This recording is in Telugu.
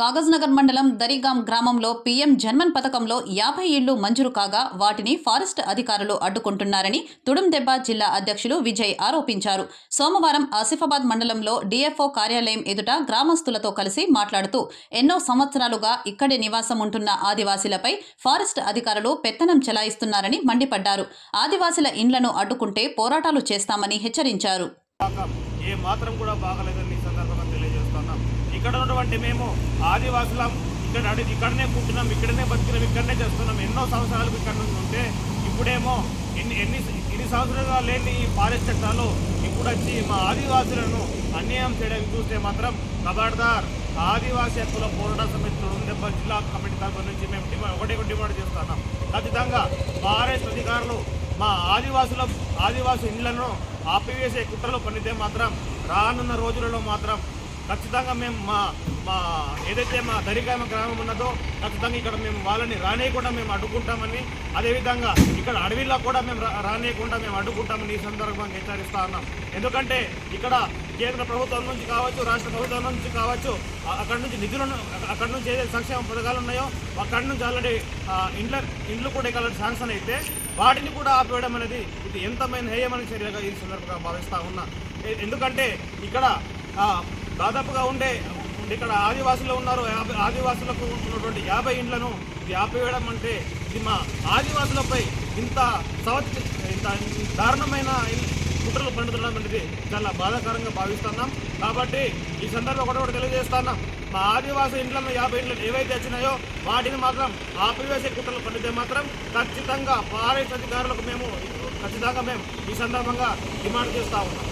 కాగజ్నగర్ మండలం దరిగాం గ్రామంలో పీఎం జన్మన్ పథకంలో యాభై ఇళ్ళు మంజూరు కాగా వాటిని ఫారెస్ట్ అధికారులు అడ్డుకుంటున్నారని తుడుందెబ్బ జిల్లా అధ్యక్షులు విజయ్ ఆరోపించారు. సోమవారం ఆసిఫాబాద్ మండలంలో డీఎఫ్ఓ కార్యాలయం ఎదుట గ్రామస్తులతో కలిసి మాట్లాడుతూ ఎన్నో సంవత్సరాలుగా ఇక్కడే నివాసం ఉంటున్న ఆదివాసీలపై ఫారెస్ట్ అధికారులు పెత్తనం చెలాయిస్తున్నారని మండిపడ్డారు. ఆదివాసీల ఇండ్లను అడ్డుకుంటే పోరాటాలు చేస్తామని హెచ్చరించారు. ఏ మాత్రం కూడా బాగలేదని ఇక్కడ ఉన్నటువంటి మేము ఆదివాసులం ఇక్కడ అడిగి ఇక్కడనే పుట్టినాం ఇక్కడనే బతికినాం ఇక్కడనే చేస్తున్నాం. ఎన్నో సంవత్సరాలకు ఇక్కడ నుంచి ఉంటే ఇప్పుడేమో ఎన్ని ఎన్ని ఎన్ని సంవత్సరాలుగా లేని ఈ ఫారెస్ట్ చట్టాలు ఇప్పుడు వచ్చి మా ఆదివాసులను అన్యాయం చేయడానికి చూస్తే మాత్రం ఖబర్దార్ ఆదివాసీ హక్కుల పోరాట సమితి దెబ్బ జిల్లా కమిటీ తరఫు నుంచి మేము డిమాండ్ ఒకటి ఒకటి డిమాండ్ చేస్తున్నాం ఖచ్చితంగా ఫారెస్ట్ అధికారులు మా ఆదివాసుల ఆదివాసి ఇండ్లను ఆపివేసే కుట్రలు పనితే మాత్రం రానున్న రోజులలో మాత్రం ఖచ్చితంగా మేము మా మా ఏదైతే మా దరికామ గ్రామం ఉన్నదో ఖచ్చితంగా ఇక్కడ మేము వాళ్ళని రానేయకుండా మేము అడ్డుకుంటామని అదేవిధంగా ఇక్కడ అడవిలో కూడా మేము రా- మేము అడ్డుకుంటామని ఈ సందర్భంగా హెచ్చరిస్తా ఉన్నాం. ఎందుకంటే ఇక్కడ కేంద్ర ప్రభుత్వం నుంచి కావచ్చు రాష్ట్ర ప్రభుత్వం నుంచి కావచ్చు అక్కడ నుంచి నిధులను అక్కడ నుంచి ఏదైతే సంక్షేమ పథకాలు ఉన్నాయో అక్కడ నుంచి ఆల్రెడీ ఇండ్ల ఇండ్లు కూడా ఇక్కడ శాంక్షన్ అయితే వాటిని కూడా ఆపేయడం అనేది ఇది ఎంతమైన హేయమైన చర్యగా ఈ సందర్భంగా భావిస్తా ఉన్నా. ఎందుకంటే ఇక్కడ దాదాపుగా ఉండే ఇక్కడ ఆదివాసులు ఉన్నారు. యాభై ఆదివాసులకు ఉన్నటువంటి యాభై ఇండ్లను ఇది అంటే ఇది మా ఆదివాసులపై ఇంత సవత్ ఇంత దారుణమైన కుట్రలు పండుతుండడం అనేది చాలా బాధాకరంగా భావిస్తున్నాం. కాబట్టి ఈ సందర్భంగా ఒకటి ఒకటి తెలియజేస్తున్నాం. మా ఆదివాసీ ఇండ్లను యాభై ఇండ్లు ఏవైతే వచ్చినాయో వాటిని మాత్రం ఆపివేసే కుట్రలు పండితే మాత్రం ఖచ్చితంగా ఫారెస్ట్ అధికారులకు మేము ఖచ్చితంగా మేము ఈ సందర్భంగా డిమాండ్ చేస్తా ఉన్నాం.